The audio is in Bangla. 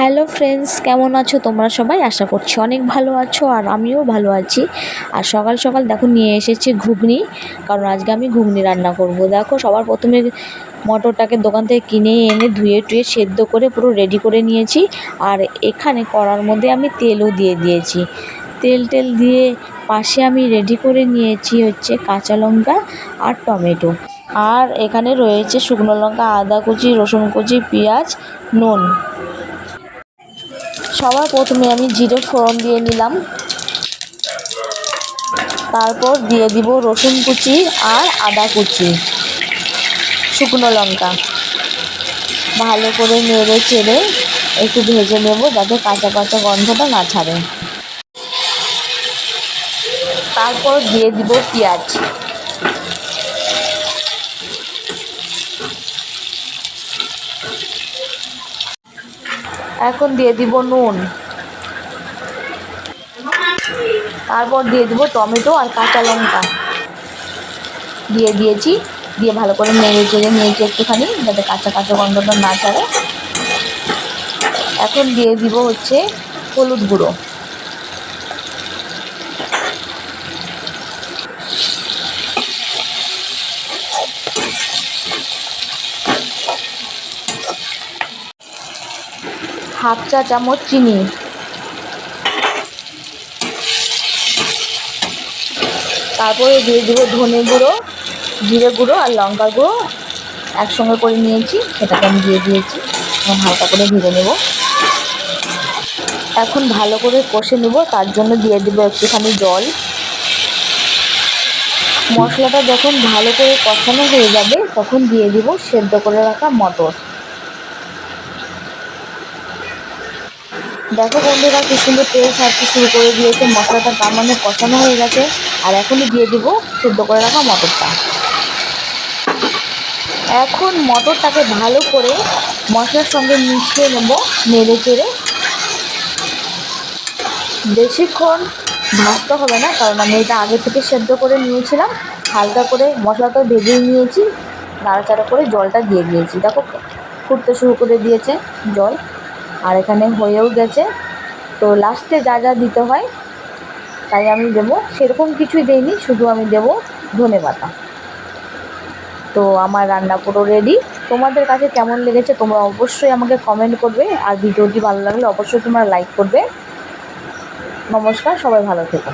হ্যালো ফ্রেন্ডস, কেমন আছো তোমরা সবাই? আশা করছি অনেক ভালো আছো আর আমিও ভালো আছি। আর সকাল সকাল দেখো নিয়ে এসেছি ঘুগনি, কারণ আজকে আমি ঘুগনি রান্না করব। দেখো সবার প্রথমে মটরটাকে দোকান থেকে কিনে এনে ধুয়ে টুয়ে সেদ্ধ করে পুরো রেডি করে নিয়েছি। আর এখানে কড়ার মধ্যে আমি তেলও দিয়ে দিয়েছি। তেল টেল দিয়ে পাশে আমি রেডি করে নিয়েছি হচ্ছে কাঁচা লঙ্কা আর টমেটো। আর এখানে রয়েছে শুকনো লঙ্কা, আদা কুচি, রসুন কুচি, পেঁয়াজ, নুন। সবার প্রথমে আমি জিরে ফোড়ন দিয়ে নিলাম। তারপর দিয়ে দিব রসুন কুচি আর আদা কুচি, শুকনো লঙ্কা। ভালো করে নেড়ে চেড়ে একটু ভেজে নেব যাতে কাঁচা কাঁচা গন্ধটা না ছাড়ে। তারপর দিয়ে দিব পেঁয়াজ। এখন দিয়ে দিব নুন। তারপর দিয়ে দিব টমেটো আর কাঁচা লঙ্কা। দিয়ে দিয়েছি, দিয়ে ভালো করে নেড়ে চেড়ে নিয়েছি একটুখানি, যাতে কাঁচা কাঁচা গন্ধটা না ছাড়ে। এখন দিয়ে দিব হচ্ছে হলুদ গুঁড়ো। হাফ চা চামচ চিনি। তারপরে দিয়ে দেবো ধনে গুঁড়ো, জিরে গুঁড়ো আর লঙ্কা গুঁড়ো। একসঙ্গে করে নিয়েছি, সেটাকে আমি দিয়ে দিয়েছি। এখন হালকা করে ভেজে নেব। এখন ভালো করে কষে নেব, তার জন্য দিয়ে দেবো একটুখানি জল। মশলাটা যখন ভালো করে কষানো হয়ে যাবে, তখন দিয়ে দিব সেদ্ধ করে রাখা মটর। দেখো বন্ধুরা কি সুন্দর তেল ছাড়তে শুরু করে দিয়েছে, মশলাটা তার মানে কষানো হয়ে গেছে। আর এখনই দিয়ে দিব সেদ্ধ করে রাখা মটরটা। এখন মটরটাকে ভালো করে মশলার সঙ্গে মিশিয়ে নেব, নেড়ে চেড়ে। বেশিক্ষণ ভাজতে হবে না, কারণ আমি এটা আগে থেকে সেদ্ধ করে নিয়েছিলাম। হালকা করে মশলাটা ভেজেই নিয়েছি, নাড়াচাড়া করে জলটা দিয়ে দিয়েছি। দেখো ফুটতে শুরু করে দিয়েছে জল। আর এখানে হয়েও গেছে। তো লাস্টে যা যা দিতে হয়, তাই আমি দেবো। সেরকম কিছুই দেইনি, শুধু আমি দেবো ধনে পাতা। তো আমার রান্না পুরো রেডি তোমাদের কাছে কেমন লেগেছে তোমরা অবশ্যই আমাকে কমেন্ট করবে। আর ভিডিওটি ভালো লাগলে অবশ্যই তোমরা লাইক করবে। নমস্কার, সবাই ভালো থেকো।